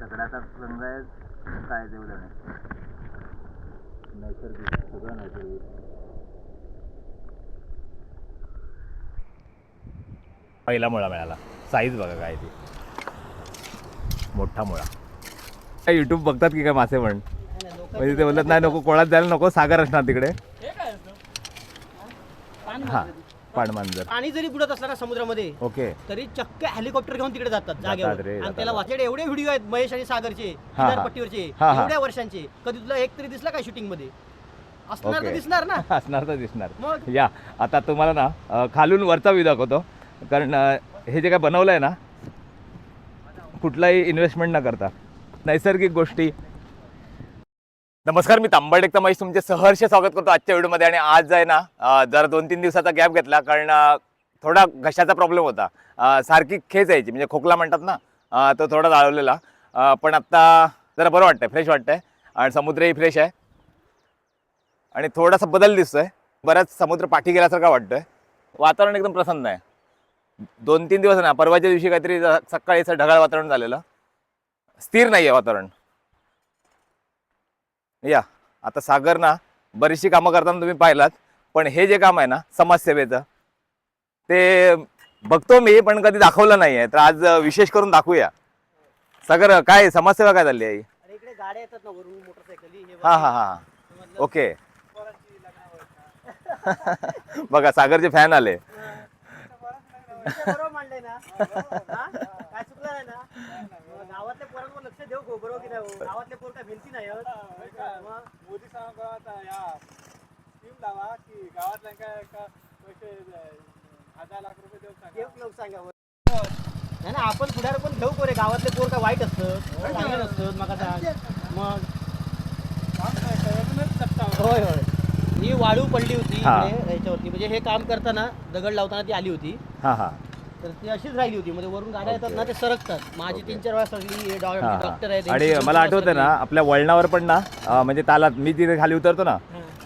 दगडाचा रंग आहे काय तेवढं नाही. नैसर्गिक सगळं नैसर्गिक. पहिला मुळा मिळाला. साईज बघा काय ती. मोठा मुळा. काय युट्यूब बघतात की काय मासे पण? म्हणजे ते बोलत नाही नको कोळात जायला नको सागर असणार तिकडे. हा पाणमांजर पाणी जरी बुडत असला ना समुद्रामध्ये ओके. तरी चक्क हेलिकॉप्टर घेऊन तिकडे जातात रे, जागेवर. जातात. आणि त्याला वाचेडे एवढे व्हिडिओ आहेत महेश आणि सागरचे हा, हा. किनारपट्टीवरचे हा, हा. एवढ्या वर्षांचे. कधी तुला एक तरी दिसला काय शूटिंगमध्ये असणार तर ओके. दिसणार ना. असणार तर दिसणार. मग? या आता तुम्हाला ना अ, खालून वरचा व्ह्यू दाखवतो. कारण अ, हे जे काय बनवलं आहे ना कुठलाही इन्व्हेस्टमेंट न करता. नैसर्गिक गोष्टी नमस्कार मी तांबडेक एकता महेश तुमचे सहर्ष स्वागत करतो आजच्या व्हिडिओमध्ये. आणि आज आहे ना जरा दोन तीन दिवसाचा गॅप घेतला कारण थोडा घशाचा प्रॉब्लेम होता. सारखी खेच यायची म्हणजे खोकला म्हणतात ना तो थोडा जाळवलेला. पण आत्ता जरा बरं वाटतंय फ्रेश वाटतंय. आणि समुद्रही फ्रेश आहे. आणि थोडासा बदल दिसतोय. बराच समुद्र पाठी गेल्यासारखा वाटतोय. वातावरण एकदम प्रसन्न आहे. दोन तीन दिवस ना परवाच्या दिवशी काहीतरी सकाळी असं ढगाळ वातावरण झालेलं. स्थिर नाही आहे वातावरण. या. आता सागर ना बरीचशी कामं करताना तुम्ही पाहिलात पण हे जे काम आहे ना समाजसेवेचं ते बघतो मी पण कधी दाखवलं नाही आहे तर आज विशेष करून दाखवूया. सागर काय समाजसेवा काय झाली आहे ही? अरे इकडे गाड्या येतात ना वरून मोटरसायकली हे हा हा हा. ओके. बघा सागरचे फॅन आले. बरोबर मांडलंय ना. हा? काय चुकलं नाही ना? मग गावातल्या पोरांवर लक्ष देऊ गो बरोबर की नाही? हो? गावातले पोर काय भिंती नाही मोदी साहेब या स्कीम लावा की गावातल्या काय का पैसे हजार लाख रुपये देऊ सांगा. देव लोक सांगावं नाही ना आपण पुढार पण घेऊ कोरे गावातले पोर काय वाईट असतं? चांगले नसतं मग मग? होय होय. ही वाळू पडली होती हा. याच्यावरती. म्हणजे हे काम करताना दगड लावताना ती आली होती. हा हा. तर ती अशीच राहिली होती. म्हणजे वरून गाड्या येतात ना ते सरकतात. माझी तीन चार वेळा हे डॉ- हा, हा. डॉक्टर आहेत आणि यांची मला आठवतं ना आपल्या वळणावर पण ना अं, म्हणजे तालात मी तिथे खाली उतरतो ना.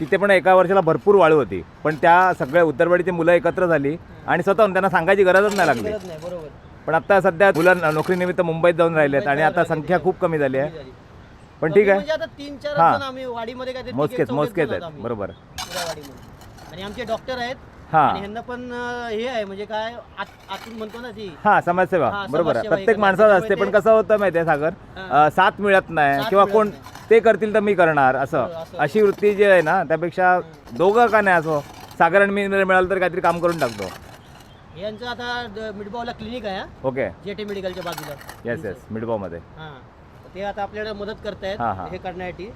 तिथे पण एका वर्षाला भरपूर वाळू होती. पण त्या सगळ्या उत्तरवाडीची मुलं एकत्र झाली आणि स्वतःहून त्यांना सांगायची गरजच नाही लागली. गरज नाही बरोबर. पण आता सध्या मुलं नोकरीनिमित्त मुंबईत जाऊन राहिलेत आणि आता संख्या खूप कमी झाली आहे. पण ठीक आहे. म्हणजे आता तीन चार हा. जण आम्ही वाडीमध्ये काय ते मोजकेच मोजकेच आहोत. आहेत आम्ही. बरोबर. पुऱ्या वाडीमध्ये. आणि आमचे डॉक्टर आहेत हा. आणि ह्यांना पण अं, हे आहे म्हणजे काय आत- आतून म्हणतो ना ती. हा समाजसेवा. हा, बरोबर आहे. समाजसेवा प्रत्येक माणसाचं करतात. असते पण त्यामुळे कसं होतं माहितीये सागर? हा. अं, साथ मिळत नाही साथ किंवा मिळत कोण. ते करतील तर मी करणार हो, असं. असं. अशी वृत्ती जी आहे ना त्यापेक्षा दोघं का नाही असो सागर आणि मी मिळालं तर काहीतरी काम करून टाकतो. यांचं आता द- मिडबावला क्लिनिक आहे ओके. जेटे मेडिकलच्या बाजूला. येस येस मिडबावमध्ये हा. ते आता आपल्याला मदत करतायत हा, हा. हे करण्यासाठी.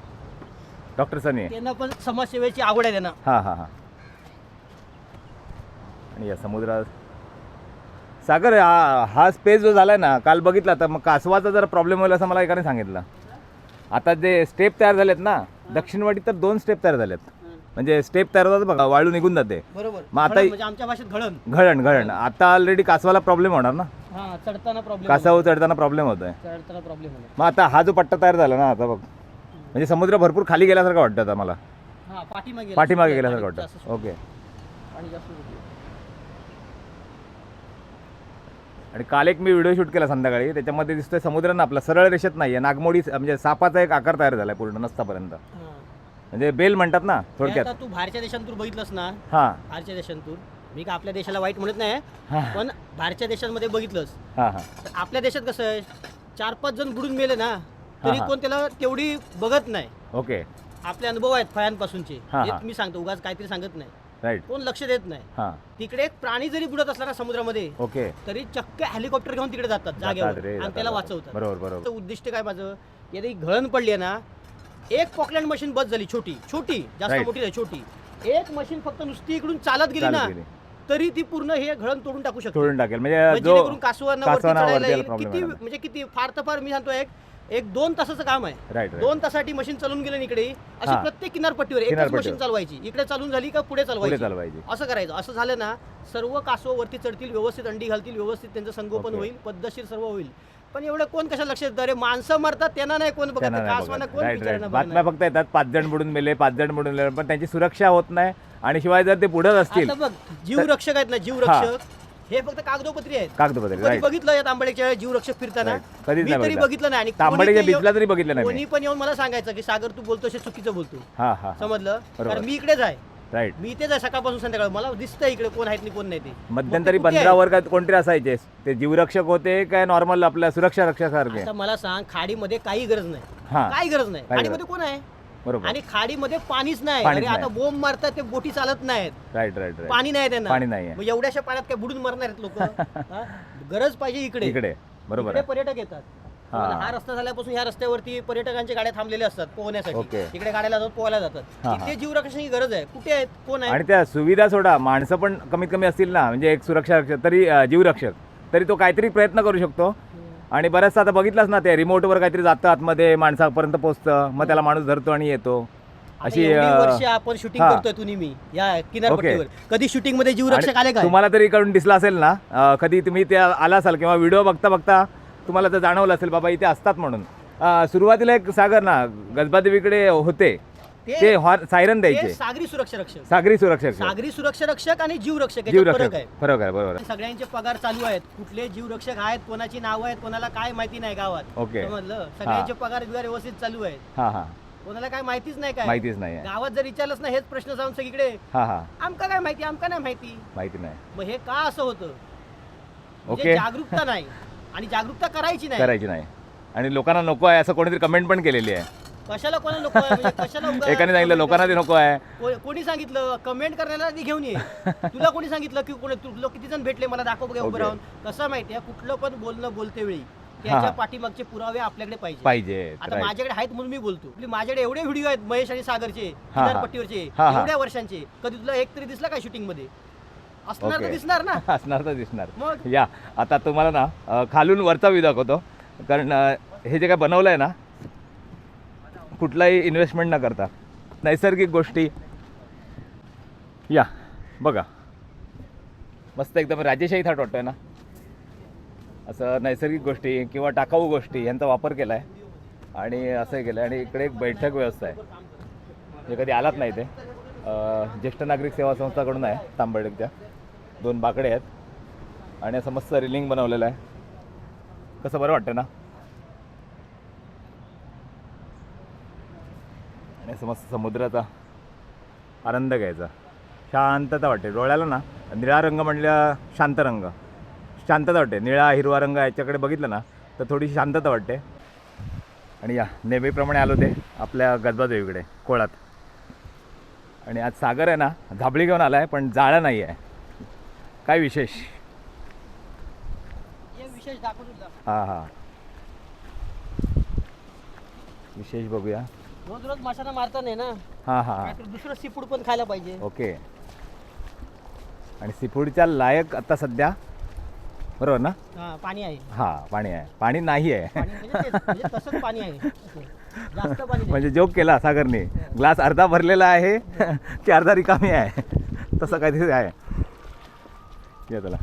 डॉक्टर सनी. त्यांना पण समाजसेवेची आवड आहे त्यांना. हां हां हां. आणि या समुद्रात सागर हा हा स्पेस जो झाला ना काल बघितला तर मग कासवाचा जरा प्रॉब्लेम होईल असं मला एकाने सांगितलं. आता जे स्टेप तयार झालेत ना दक्षिणवाडी तर दोन स्टेप तयार झालेत. म्हणजे स्टेप तयार होतात बघा वाळू निघून जाते. बरोबर. मग आता- घळण म्हणजे आमच्या भाषेत घळण. घळण घळण. आता ऑलरेडी कासवाला प्रॉब्लेम होणार ना? हा चढताना प्रॉब्लेम कासव चढताना प्रॉब्लेम चढताना प्रॉब्लेम होणार मग आता हा जो पट्टा तयार झाला ना आता बघ. म्हणजे समुद्र भरपूर खाली गेल्यासारखं वाटतं आता मला. हा पाठीमागे पाठीमागे गेल्यासारखं वाटतं. ओके. जास्त सुटलं. आणि काल एक मी व्हिडिओ शूट केला संध्याकाळी त्याच्यामध्ये दिसतोय समुद्र ना आपला सरळ रेषेत नाही आहे नागमोडी म्हणजे सापाचा एक आकार तयार झालाय पूर्ण नसतापर्यंत. हा. म्हणजे बेल म्हणतात ना थोडक्यात. आता तू बाहेरच्या देशांतून बघितलंस ना? हां. बाहेरच्या देशांतून मी का आपल्या देशाला वाईट म्हणत नाही. पण बाहेरच्या देशांमध्ये बघितलंस. हां हां. तर आपल्या देशात कसं आहे चार पाच जण बुडून मेले ना तरी हा. कोण त्याला तेवढी बघत नाही. ओके. आपले अनुभव आहेत फळ्यांपासूनचे. हा, हे हा. मी सांगतो उगाच काहीतरी सांगत नाही. राईट कोण लक्ष देत नाही. हां. तिकडे एक प्राणी जरी बुडत असला ना समुद्रामध्ये ओके. तरी चक्क हेलिकॉप्टर घेऊन तिकडे जातात जागेवर. रे, आणि त्याला जातात. वाचवतात. बरोबर बरोबर. उद्दिष्ट काय माझं? यदि घळण पडली आहे ना एक पॉकलँड मशीन बस झाली छोटी छोटी जास्त Right. मोठी नाही छोटी. एक मशीन फक्त नुसती इकडून चालत गेली चालत ना गेली. तरी ती पूर्ण हे घळण तोडून टाकू शकते. सोडून टाकेल. म्हणजे म्हणजे जो जेणेकरून कासवांना वरती कासवांना चढायला वरती यायला येईल. problem किती येणार. म्हणजे किती फार तर फार मी सांगतो एक एक दोन तासाचं काम आहे. दोन तासासाठी मशीन चालून गेले इकडे अशी हा. प्रत्येक किनारपट्टीवर एकच किनारपट्टीवर. मशीन चालवायची. इकडे चालून झाली का पुढे पुढे चालवायची. चालवायची असं करायचं. असं झालं ना सर्व कासव वरती चढतील व्यवस्थित अंडी घालतील व्यवस्थित त्यांचं संगोपन Okay. होईल पद्धतशीर सर्व होईल. पण एवढं कोण कशा लक्ष देतं? अरे माणसं मरतात त्यांना नाही कोण बघत. त्यांना नाही कासवांना बघत. कोण बिचाऱ्यांना बातम्या? फक्त येतात पाच जण बुडून मेले पाच जण बुडून मेले पण त्यांची सुरक्षा होत नाही. आणि शिवाय जर ते बुडत असतील. आता बघ जीव रक्षक आहेत ना जीव रक्षक हे फक्त कागदोपत्री आहेत. कागदपत्री कधी बघितलं या तांबड्याच्या जीवरक्षक फिरताना? Right. कधीच मी नाही तरी बघितलं. बघितलं नाही आणि तांबडीच्या कोणी बीचला तरी बघितलं नाही कोणी मी पण येऊन मला सांगायचं की सागर तू बोलतो हे चुकीचं बोलतो हा हा समजलं? बरोबर. कारण मी इकडेच आहे. राईट मी इथेच आहे सकाळपासून संध्याकाळ मला दिसतं इकडे कोण आहेत आणि कोण नाही ते. मध्यंतरी मग ते कुठे बंदरावर काय कोणतरी असायचे? ते जीवरक्षक होते काय नॉर्मल आपल्या सुरक्षा रक्षक? सारखे आता मला सांग खाडीमध्ये काही गरज नाही. हा. काही गरज नाही. काही खाडीमध्ये कोण आहे? बरोबर. आणि खाडीमध्ये पाणीच नाही. पाणीच अरे आता नाही. बोंब मारतात ते बोटी चालत नाहीत. राईट राईट राईट पाणी नाही त्यांना. पाणी नाहीये. मग एवढ्याशा पाण्यात काय बुडून मरणार आहेत लोक? गरज पाहिजे इकडे. इकडे. बरोबर इकडे आहे पर्यटक येतात. हा. हा रस्ता झाल्यापासून ह्या रस्त्यावरती पर्यटकांच्या गाड्या थांबलेल्या असतात पोहण्यासाठी. इकडे गाड्याला जातात पोहायला जातात. हा, हा. इथे जीवरक्षणाची गरज आहे. कुठे आहेत? कोण आहे आणि त्या सुविधा सोडा. माणसं पण कमीत कमी असतील ना. म्हणजे एक सुरक्षा रक्षक तरी अं, जीवरक्षक. तरी तो काहीतरी प्रयत्न करू शकतो. आणि बऱ्याचदा आता बघितलंच ना ते रिमोटवर काहीतरी जातं आतमध्ये माणसापर्यंत पोहोचतं. मग त्याला माणूस धरतो आणि येतो. अशी वर्ष आपण शूटिंग हा. करतोय तुम्ही मी या किनारपट्टीवर. कधी शूटिंगमध्ये जीवरक्षक आले आणि काय? तुम्हाला तरी इकडून दिसला असेल ना अं, कधी तुम्ही ते आला असाल किंवा व्हिडिओ बघता बघता तुम्हाला तर जाणवलं असेल बाबा इथे असतात म्हणून. अं, सुरुवातीला एक सागर ना गजबादेवीकडे होते. ते- सायरन द्यायचे. सागरी सुरक्षा रक्षक. सागरी सुरक्षक सागरी सुरक्षा रक्षक आणि जीवरक्षक जीव याच्यात फरक रक्षक. आहे. फरक आहे बरोबर सगळ्यांचे पगार चालू आहेत. कुठले जीवरक्षक आहेत कोणाची नावं आहेत कोणाला काय माहिती नाही गावात. ओके. समजलं सगळ्यांचे पगार बिगार व्यवस्थित चालू आहेत. हां हां. कोणाला काय माहितीच नाही काय. माहितीच नाही आहे. गावात जर विचारलंच ना हेच प्रश्न जाऊन सगळीकडे. हां हां. आमका काय माहिती आमका नाही माहिती. माहिती नाही. मग हे का असं होतं? म्हणजे ओके. जागरूकता नाही. आणि जागरूकता करायची नाही. करायची नाही. आणि लोकांना नको आहे असं कोणीतरी कमेंट पण केलेली आहे. कशाला कोणाला नको आहे? म्हणजे कशाला एकाने सांगितलं लोकांना ते नको आहे को- कोणी सांगितलं कमेंट करण्याला आधी घेऊन ये तुला कोणी सांगितलं की कोणी तुला किती जण भेटले मला दाखव बघा उभं. राहून कसं माहितीये कुठलं पण बोलणं बोलते वेळी त्याच्या हा. पाठीमागचे पुरावे आपल्याकडे पाहिजे पाहिजे आता. माझ्याकडे आहेत म्हणून मी बोलतो आपली माझ्याकडे एवढे व्हिडिओ आहेत महेश आणि सागरचे हा, हा. किनारपट्टीवरचे हा, हा. एवढ्या वर्षांचे कधी तुला एक तरी दिसला काय शूटिंगमध्ये असणार तर. दिसणार ना असणार तर दिसणार मग या आता तुम्हाला ना अं, खालून वरचा व्ह्यू दाखवतो कारण अं, हे जे काय बनवलं आहे ना कुठलाही इन्व्हेस्टमेंट न करता. नैसर्गिक गोष्टी. या बघा. मस्त एकदम राजेशाही थाट वाटतोय ना? असं नैसर्गिक गोष्टी किंवा टाकाऊ गोष्टी यांचा वापर केला आहे आणि असं केलं आहे आणि इकडे एक बैठक व्यवस्था आहे. जे कधी आलात नाही ते. ज्येष्ठ नागरिक सेवा संस्थाकडून आहे तांबडेकच्या दोन बाकडे आहेत. आणि असं मस्त रिलिंग बनवलेलं आहे. कसं बरं वाटतं ना? असं मस्त समुद्राचा आनंद घ्यायचा. शांतता वाटते. डोळ्याला ना निळा रंग म्हणल्या शांत रंग. शांतता वाटते. निळा हिरवा रंग याच्याकडे बघितलं ना तर थोडीशी शांतता वाटते. आणि या नेहमीप्रमाणे आलो ते आपल्या गजबादेवीकडे कोळात. आणि आज सागर आहे ना झाबळी घेऊन आला आहे पण जाळं नाही आहे. काय विशेष. हां हां. विशेष बघूया. रोज रोज माशांना मारता नाही ना. हां हां. काहीतरी दुसरं सीफूड पण खायला पाहिजे. ओके. आणि सीफूडच्या लायक आता सध्या बरोबर ना? हा पाणी आहे. हां पाणी आहे. पाणी नाही आहे. पाणी म्हणजे तेच, म्हणजे तसंच पाणी आहे. असं. जास्त पाणी नाही. म्हणजे जोक केला सागरने. ग्लास अर्धा भरलेला आहे की अर्धा रिकामी आहे. तसं काहीतरी आहे. या त्याला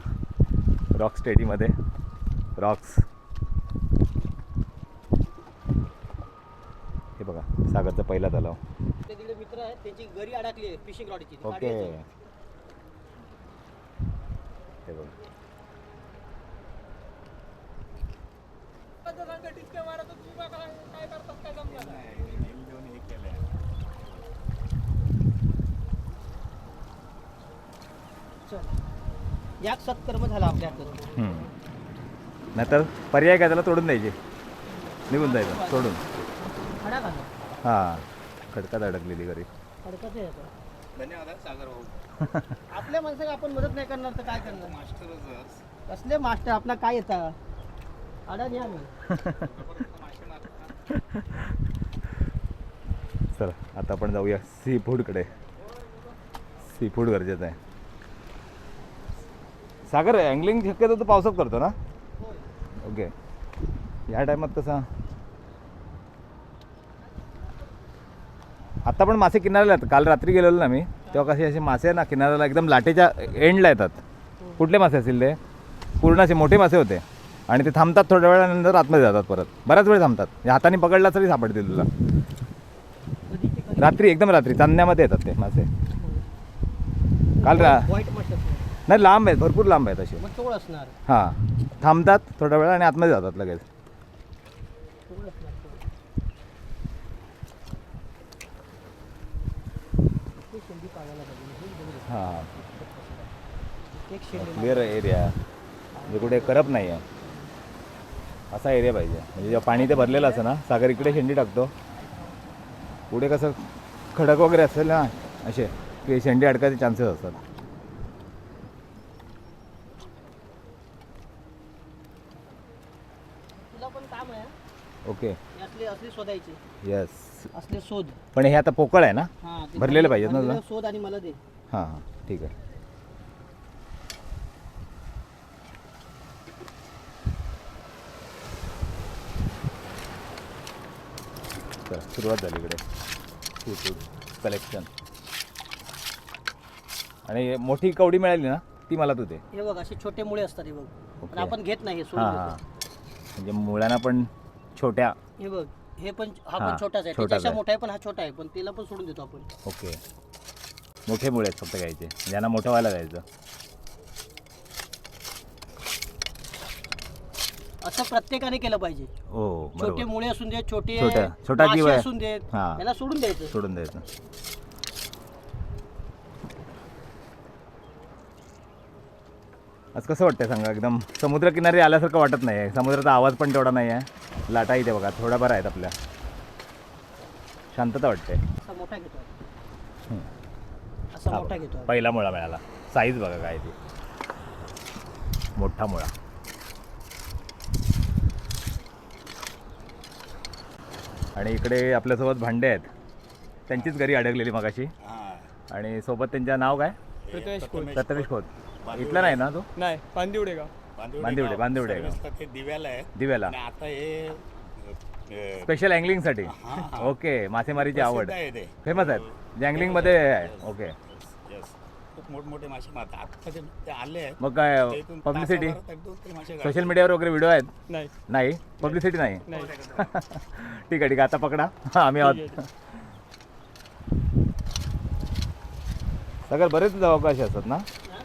रॉक स्टेडीमध्ये रॉक्स हे बघा सागरचा पहिला तलाव. तिकडे मित्र आहेत त्यांची घरी अडकली आहे फिशिंग रॉडची ओके. हे बघा. याक सत्कर्म झाला आपल्या हातात हम्म. नाहीतर पर्याय काय? त्याला तोडून द्यायचे. निघून जायचं सोडून हां खडकात अडकलेली घरी आहे आता. धन्यवाद हा, सागर भाऊ. आपल्या माणसाला आपण मदत नाही करणार तर काय करणार? मास्टरच कसले मास्टर? आपला काय येतात अडाणी आम्ही चला आता आपण जाऊया सी फूडकडे सी फूड गरजेचं आहे. सागर अँगलिंग शक्यतो तू पावसात करतो ना? ओके. ह्या टायमात कसा आता पण मासे किनाऱ्याला येतात काल रात्री गेलेलो ना मी तेव्हा कसे असे मासे ना किनाऱ्याला एकदम लाटेच्या एंडला येतात. कुठले मासे असतील ते? पूर्ण असे मोठे मासे होते. आणि ते थांबतात थोड्या वेळानंतर आतमध्ये जातात परत. बऱ्याच वेळ थांबतात. म्हणजे हाताने पकडला तरी सापडतील तुला. रात्री एकदम रात्री चांदण्यामध्ये येतात ते मासे. काल रा नाही लांब आहेत भरपूर लांब आहेत असे. हां. थांबतात थोडा वेळ आणि आतमध्ये जातात लगेच केवळ असणार हे शेंडी पाळायला पाहिजे हे. क्लिअर एरिया म्हणजे कुठे करप नाही आहे. असा एरिया पाहिजे. म्हणजे जेव्हा पाणी ते भरलेलं असतं ना सागर इकडे शेंडी टाकतो. पुढे कसं खडक वगैरे असेल ना असे. की शेंडी अडकायचे चान्सेस असतात. ओके. येस असले शोध. पण हे आता पोकळ आहे ना? भरलेले पाहिजेत ना? शोध आणि मला दे. हां हां ठीक आहे. चला सुरुवात झाली इकडे. कलेक्शन आणि मोठी कवडी मिळाली ना ती मला तू दे. हे बघ असे छोटे मुळे असतात हे बघ. पण ओके. आपण घेत नाही हे सोडून हां देतो. म्हणजे मुळांना पण छोट्या. हे बघ हे पण हा हा, पण छोटाच आहे. छोटाच आहे. मोठा आहे पण हा छोटा आहे पण तिला पण सोडून देतो आपण. ओके. मोठे मुळे आहेत फक्त घ्यायचे ज्यांना मोठं व्हायला जायचं. असं प्रत्येकाने केलं पाहिजे. हो छोटे बरोबर मुळे असून देत छोटे छोट्या- छोटा जीव मासे आहे. असून देत हां. याला सोडून द्यायचं. सोडून द्यायचं. आज कसं वाटतंय सांगा एकदम समुद्रकिनारी आल्यासारखं वाटत नाही आहे समुद्राचा आवाज पण तेवढा नाही आहे लाटा इथे बघा थोड्याफार आहेत आपल्या. शांतता वाटते. असा मोठा घेतो हा मोठा. घेतो. पहिला मुळा मिळाला. साईज बघा काय ती. मोठा मुळा. आणि इकडे आपल्यासोबत भांडे आहेत. त्यांचीच घरी अडकलेली मगाशी. आणि सोबत त्यांच्या नाव काय? प्रथमेश खोत. इथला नाही ना तो? नाही पांदिवडे गाव. बांदिवडे बांदिवडे ते दिव्याला आहे. दिव्याला. आणि आता हे अ, स्पेशल अँगलिंगसाठी ओके मासेमारीची आवड. प्रसिद्ध आहे ते. फेमस आहेत. जँगलिंगमध्ये आहे. ओके. खूप मोठमोठे मासे मारतात आता ते- ते आले आहेत मग काय ते इथून पब्लिसिटी तासाभरात एक दोन तरी मासे सोशल मीडियावर वगैरे व्हिडिओ आहेत? नाही. नाही? पब्लिसिटी नाही? नाही. ठीक आहे ठीक आहे. आता पकडा. हा, आम्ही आहोत. सगळं बरेच अवकाश असतात ना?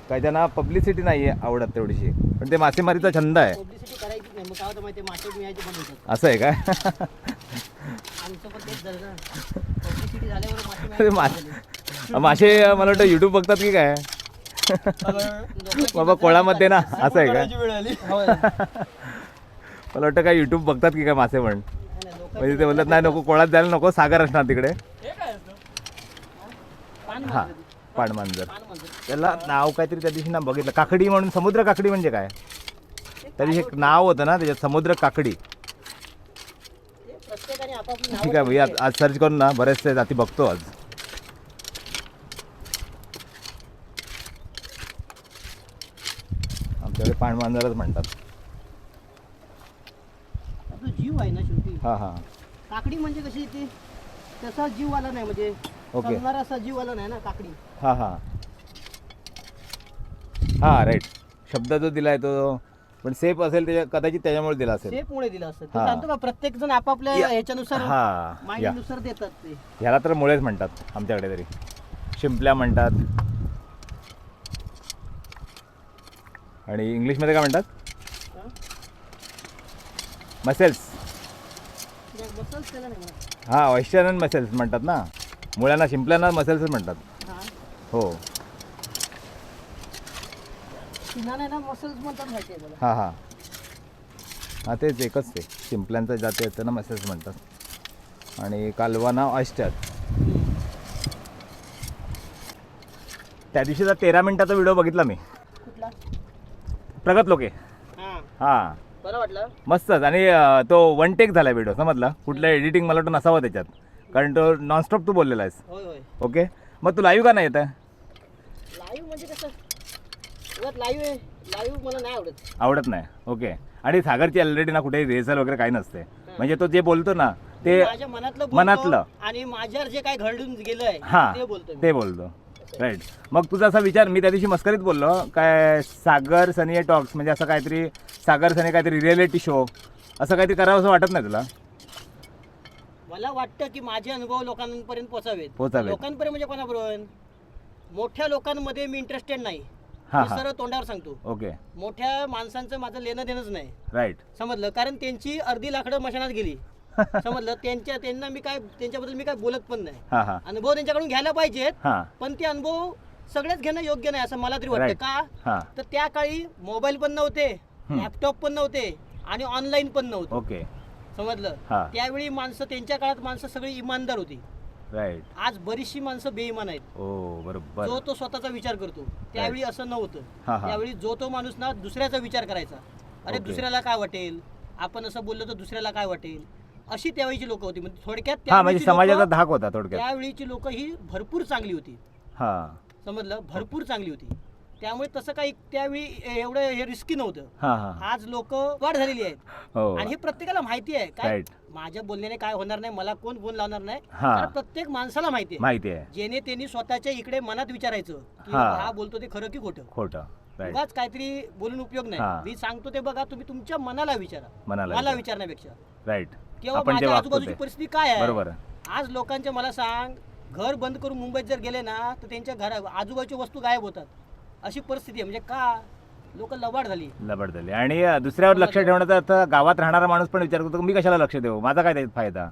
काही त्यांना पब्लिसिटी नाही आहे आवडत तेवढीशी. पण ते मासेमारीचा छंद आहे. पब्लिसिटी करायची नाही. मग काय होतं माहिती मासे मिळायचे बंद होतात. असं आहे काय आमचं पण तेच झालं ना. पब्लिसिटी झाल्यावर मासे अरे मिळायचे मा बंद झाले. मासे मला वाटतं युट्यूब बघतात की काय? बाबा कोळामध्ये ना असं आहे का. मला वाटतं काय युट्यूब बघतात की काय मासे पण? म्हणजे ते बोलत नाही नको कोळात जायला नको सागर असणार तिकडे. हे. पाणमांजर. त्याला नाव काहीतरी त्या दिवशी ना बघितलं. काकडी म्हणून समुद्र काकडी म्हणजे काय? त्या दिवशी एक नाव होतं ना त्याच्यात समुद्र काकडी. ठीक नावं आहे भैया आज सर्च करून ना बरेचसे जाती बघतो आज. आमच्याकडे पाणमांजरच म्हणतात. आपला जीव आहे ना शेवटी. हां हां. काकडी म्हणजे कशी ती तसा जीव आला नाही म्हणजे ओके. असा जीव आला नाही ना काकडी. हां हां. हां राईट शब्द जो दिला आहे तो पण सेफ असेल त्याच्या कदाचित त्याच्यामुळे दिला असेल. सेफ मुळे दिलं असतं ते हा. सांगतो का प्रत्येक जण आपापल्या. ह्याच्यानुसार हां. या. माहितीनुसार देतात ते. ह्याला तर मुळेच म्हणतात आमच्याकडे तरी. शिंपल्या म्हणतात. आणि इंग्लिशमध्ये काय म्हणतात? मसेल्स नाही, मसल्स हां मसेल्स म्हणतात ना. मुळ्यांना शिंपल्यांना मसेल्सच म्हणतात. हो. हां हां. हां तेच एकच ते. शिंपल्यांचं जाते येतं ना मसेल्स म्हणतात. आणि कालवाना ऑइस्टर त्या दिवशीचा तेरा मिनिटाचा व्हिडिओ बघितला मी. प्रगत लोके. हा. हां. बरं वाटलं. मस्तच. आणि अं, तो वन टेक झाला व्हिडिओ समजला? कुठलं एडिटिंग मला वाटतं नसावं त्याच्यात. कारण तो नॉनस्टॉप तू बोललेला आहेस. होय होय. ओके? मग तू लाईव्ह का नाही येत? आहे लाईव्ह म्हणजे कसं? लाईव्ह आहे. लाईव्ह मला नाही आवडत. आवडत नाही. ओके. आणि सागरची ऑलरेडी ना कुठे रिहर्सल वगैरे काही नसते. म्हणजे तो जे बोलतो ना ते माझ्या मनातलं बोलतो मनातलं. आणि माझ्यावर जे काय घडून गेलंय हां. ते बोलतो मी. ते बोलतो. राईट मग तुझा असा विचार मी त्या दिवशी मस्करीत बोललो काय सागर सनी टॉक्स म्हणजे असं काहीतरी सागर सनी काहीतरी रिअलिटी शो असं काहीतरी करावं असं वाटत नाही तुला? मला वाटतं की माझे अनुभव लोकांपर्यंत पोचावेत. पोचावेत. लोकांपर्यंत म्हणजे कोणाबरोबर? मोठ्या लोकांमध्ये मी इंटरेस्टेड नाही. हा, मी हा. सरळ तोंडावर सांगतो. ओके मोठ्या माणसांचं माझं लेणं देणंच नाही. राईट समजलं? कारण त्यांची अर्धी लाकडं मशानात गेली. समजलं त्यांच्या त्यांना मी काय त्यांच्याबद्दल मी काय बोलत पण नाही. हां हां. अनुभव त्यांच्याकडून घ्यायला पाहिजेत हां. पण ते अनुभव सगळेच घेणं योग्य नाही असं मला तरी वाटतं. Right. का? हां. तर त्या काळी मोबाईल पण नव्हते लॅपटॉप पण नव्हते आणि ऑनलाईन पण नव्हतं. ओके समजलं हा. त्यावेळी माणसं त्यांच्या काळात माणसं सगळी इमानदार होती. राईट आज बरीचशी माणसं बेईमान आहेत. ओ बरोबर. जो तो स्वतःचा विचार करतो त्यावेळी असं हा, नव्हतं हा. त्यावेळी जो तो माणूस ना दुसऱ्याचा विचार करायचा. अरे Okay. दुसऱ्याला काय वाटेल? आपण असं बोललो तर दुसऱ्याला काय वाटेल? अशी त्यावेळीची लोक होती. म्हणजे थोडक्यात हां म्हणजे त्यावेळीची समाजाचा लोकं- धाक होता थोडक्यात. त्यावेळीची लोक ही भरपूर चांगली होती. हां. समजलं? भरपूर चांगली होती. त्यामुळे तसं काही त्यावेळी एवढं हे रिस्की नव्हतं. हां हां. आज लोक वाढ झालेली आहेत. हो. आणि हे प्रत्येकाला माहिती आहे. काय राईट माझ्या बोलण्याने काय होणार नाही मला कोण फोन लावणार नाही. हा. कारण प्रत्येक माणसाला माहिती आहे. माहिती आहे. जेणे त्यांनी स्वतःच्या इकडे मनात विचारायचं की हा. हा बोलतो ते खरं की खोटं? खोटं. उगाच काहीतरी बोलून उपयोग हा. नाही मी सांगतो ते बघा तुम्ही तुमच्या मनाला विचारा. मनाला मला विचारा. विचारण्यापेक्षा. राईट किंवा आपण जे माझ्या वागतो आजूबाजूची ते परिस्थिती काय आहे? बरोबर आज लोकांचे मला सांग घर बंद करून मुंबईत जर गेले ना तर त्यांच्या घरा आजूबाजूच्या वस्तू गायब होतात. अशी परिस्थिती आहे. म्हणजे का? लोक लबाड झाली. लबड झाली. आणि अ, दुसऱ्यावर लक्ष ठेवण्याचा अर्थ गावात राहणारा माणूस पण विचार करतो मी कशाला लक्ष देऊ? माझा काय त्याच्यात फायदा?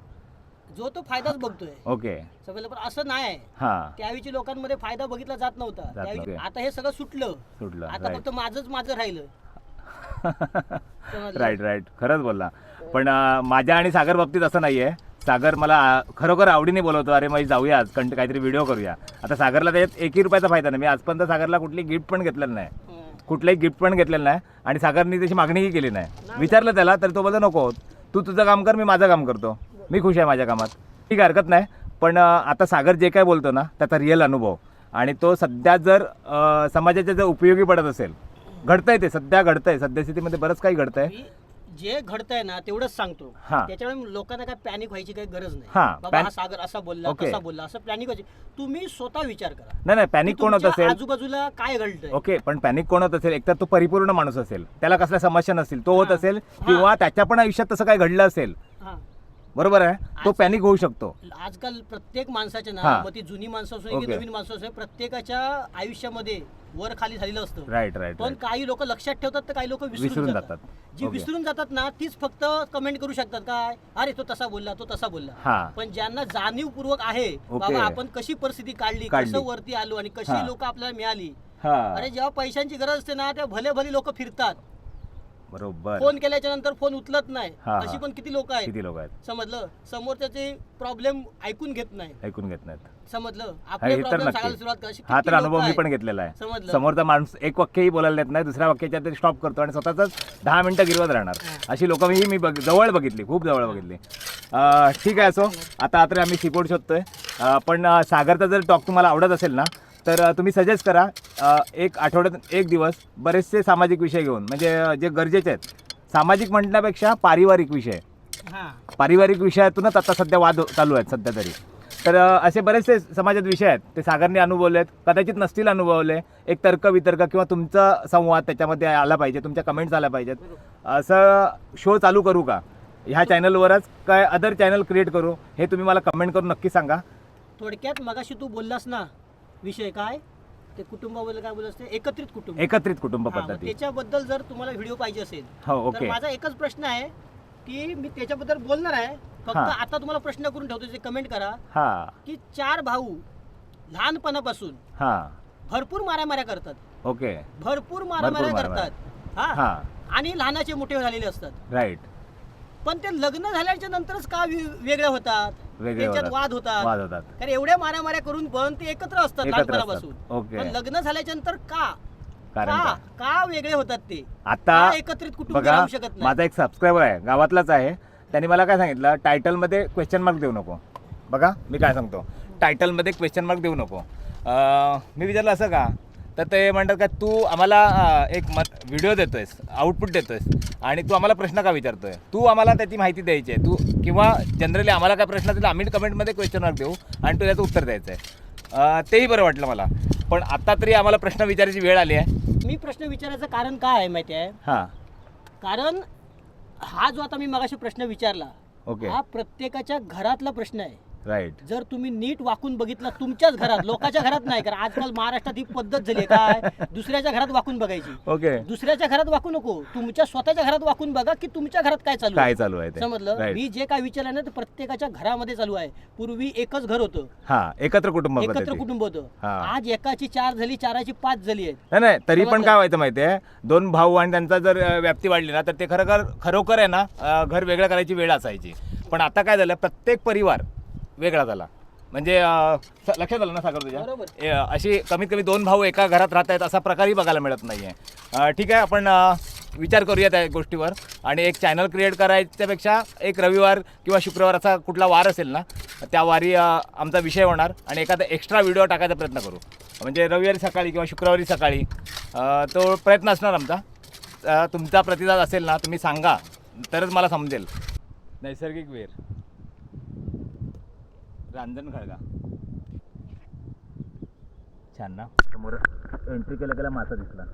जो तो फायदाच बघतोय. ओके. समजलं पण असं नाही. हां. त्यावेळी लोकांमध्ये फायदा बघितला जात नव्हता. जात त्यावेळी नव्हते. आता हे सगळं सुटलं. सुटलं आता राईट फक्त माझंच माझं राहिलं. समजलं? राईट राईट खरंच बोलला. पण अं, माझ्या आणि सागर बाबतीत असं नाही आहे सागर मला अं, खरोखर आवडीने बोलवतो. अरे मग जाऊया आज. कंट काहीतरी व्हिडिओ करूया. आता सागरला त्याच्यात एकही रुपयाचा फायदा नाही. मी आजपर्यंत सागरला कुठली गिफ्ट पण घेतलेलं नाही. हं. कुठलंही गिफ्ट पण घेतलेलं नाही. आणि सागरनी त्याची मागणीही केली नाही. विचारलं त्याला तर तो बोलतो नको. तू तुझं काम कर मी माझं काम करतो. मी खुश आहे माझ्या कामात. ठीक आहे हरकत नाही. पण आता सागर जे काय बोलतो ना त्याचा रिअल अनुभव. आणि तो सध्या जर समाजाच्या जर उपयोगी पडत असेल घडतंय ते सध्या घडतंय. सद्यस्थितीमध्ये बरंच काही घडतंय. जे घडतंय ना तेवढंच सांगतो. त्याच्यामुळे लोकांना काय पॅनिक व्हायची काही गरज नाही. हा, बाबा हा सागर असा बोलला. कसा बोलला असं पॅनिक व्हायची. तुम्ही स्वतः विचार करा. नाही नाही पॅनिक कोण होत असेल? आजूबाजूला काय घडतंय? ओके पण पॅनिक कोण होत असेल? एकतर तो परिपूर्ण माणूस असेल. त्याला कसल्या समस्या नसतील. तो होत. असेल किंवा त्याच्या पण आयुष्यात तसं काय घडलं असेल. बरोबर आहे तो पॅनिक होऊ शकतो आजकाल प्रत्येक माणसाच्या ना हा. मग ती जुनी माणसं असो की. नवीन माणसं असो प्रत्येकाच्या आयुष्यामध्ये वर खाली झालेलं असतं राईट राईट पण काही लोक लक्षात ठेवतात तर काही लोक विसरून जातात. जी. विसरून जातात ना तीच फक्त कमेंट करू शकतात काय अरे तो तसा बोलला तो तसा बोलला हा पण ज्यांना जाणीवपूर्वक आहे. बाबा आपण कशी परिस्थिती काढली काढली. कसं वरती आलो आणि हा. कशी लोक आपल्याला मिळाली हा अरे जेव्हा पैशांची गरज असते ना त्या भले भले लोक फिरतात बरोबर. फोन केल्याच्यानंतर फोन उचलत नाही. हा, हा. अशी पण किती लोक आहेत? किती लोक आहेत? समजलं? समोरच्याचे प्रॉब्लेम ऐकून घेत नाही. ऐकून घेत नाहीत. समजलं? हा, आपले हे तर प्रॉब्लेम सांगायला नक्की सुरुवात करा. अशी हा किती तर अनुभव मी आहेत. पण घेतलेला आहे. समजलं. समोरचा माणूस एक वाक्यही बोलायला देत नाही दुसऱ्या वाक्याच्या तरी स्टॉप करतो आणि स्वतःच दहा मिनिटं गिरवत राहणार. अशी लोक मी मी बघ जवळ बघितली खूप जवळ बघितली. अं, ठीक आहे असो. आता आता आम्ही सीपोर्ट शोधतोय. अं, पण अं, सागरचा जर टॉक तुम्हाला आवडत असेल ना तर तुम्ही सजेस्ट करा अं, एक आठवड्यात एक दिवस बरेचसे सामाजिक विषय घेऊन म्हणजे जे गरजेचे आहेत. सामाजिक म्हणण्यापेक्षा पारिवारिक विषय. हा. पारिवारिक विषयातूनच आता सध्या वाद चालू आहेत सध्या तरी. तर अ, असे बरेचसे समाजात विषय आहेत. ते सागरने अनुभवले आहेत. कदाचित नसतील अनुभवले. एक तर्क वितर्क किंवा तुमचा संवाद त्याच्यामध्ये आला पाहिजे तुमच्या कमेंट्स आल्या पाहिजेत. असं शो चालू करू का? ह्या चॅनलवरच काय अदर चॅनल क्रिएट करू हे तुम्ही मला कमेंट करून नक्की सांगा. थोडक्यात मगाशी तू बोललास ना विषय काय? ते कुटुंबाबद्दल काय बोलत असते? एकत्रित कुटुंब. एकत्रित कुटुंब हा, मग पद्धती. त्याच्याबद्दल जर तुम्हाला व्हिडिओ पाहिजे असेल हो तर ओके. माझा एकच प्रश्न आहे की मी त्याच्याबद्दल बोलणार आहे. फक्त हा. आता तुम्हाला प्रश्न करून ठेवतो जे कमेंट करा. हां. की चार भाऊ लहानपणापासून हां. भरपूर मारामाऱ्या करतात. ओके. भरपूर मारामाऱ्या मारामाऱ्या. करतात. हा. हां. आणि लहानाचे मोठे झालेले असतात. राईट. पण ते लग्न झाल्याच्या नंतरच का वे- वेगळे होतात? वेगळे त्यांच्यात. वाद होतात. वाद होतात. कारण एवढ्या मारामाऱ्या करून पण ते एकत्र असतात एकत्र लहानपणापासून. ओके. पण लग्न झाल्याच्यानंतर का? कारण का? काय? का वेगळे होतात ते? आता का एकत्रित कुटुंब बघा राहू शकत नाही? माझा एक सबस्क्रायबर आहे गावातलाच आहे. त्यांनी मला काय सांगितलं? टायटलमध्ये क्वेश्चन मार्क देऊ नको. बघा मी काय सांगतो? टायटलमध्ये क्वेश्चन मार्क देऊ नको. अं, मी विचारलं असं का? तर ते म्हणतात का तू आम्हाला एक मत व्हिडिओ देतोयस आउटपुट देतोयस आणि तू आम्हाला प्रश्न का विचारतोय? तू आम्हाला त्याची माहिती द्यायची आहे. तू किंवा जनरली आम्हाला काय प्रश्न असेल आम्ही कमेंटमध्ये क्वेश्चन मार्क देऊ आणि तू त्याचं उत्तर द्यायचं आहे. तेही बरं वाटलं मला. पण आता तरी आम्हाला प्रश्न विचारायची वेळ आली आहे. मी प्रश्न विचारायचं कारण काय आहे माहिती आहे? हां. कारण हा जो आता मी मगाशी प्रश्न विचारला ओके. हा प्रत्येकाच्या घरातला प्रश्न आहे. राईट जर तुम्ही नीट वाकून बघितलं तुमच्याच घरात लोकांच्या घरात नाही कारण आजकाल महाराष्ट्रात ही पद्धत झाली आहे काय? दुसऱ्याच्या घरात वाकून बघायची. ओके दुसऱ्याच्या घरात वाकू नको. तुमच्या स्वतःच्या घरात वाकून बघा की तुमच्या घरात काय चालू आहे. काय चालू आहे ते. समजलं? मी जे काय विचारलं ना ते प्रत्येकाच्या घरामध्ये चालू आहे. पूर्वी एकच घर होतं. हा एकत्र कुटुंब एकत्र पद्धती. कुटुंब होतं. हा. आज एकाची चार झाली चाराची पाच झाली आहेत. नाही नाही तरी पण? काय व्हायचं माहितीये दोन भाऊ आणि त्यांचा जर अ, व्याप्ती वाढली ना तर ते खरोखर खरोखर आहे ना अ, घर वेगळं करायची वेळ असायची. पण आता काय झालं प्रत्येक परिवार वेगळा झाला. म्हणजे अ, स- लक्षात आलं ना सागर तुझ्या. ए, अशी कमीत कमी दोन भाऊ एका घरात राहत आहेत असा प्रकारही बघायला मिळत नाहीये. अ, ठीक आहे आपण अ, विचार करूया त्या गोष्टीवर. आणि एक चॅनल क्रिएट करायच्यापेक्षा एक रविवार किंवा शुक्रवार असा कुठला वार असेल ना त्या वारी अ, आमचा विषय होणार. आणि एखादा एक्स्ट्रा व्हिडिओ टाकायचा प्रयत्न करू. म्हणजे रविवारी सकाळी किंवा शुक्रवारी सकाळी अ, तो प्रयत्न असणार आमचा. अ, तुमचा प्रतिसाद असेल ना तुम्ही सांगा. तरच मला समजेल. नैसर्गिक वेर. रांजण खळगा. छान ना? समोर एंट्री केल्या केल्या मासा दिसला.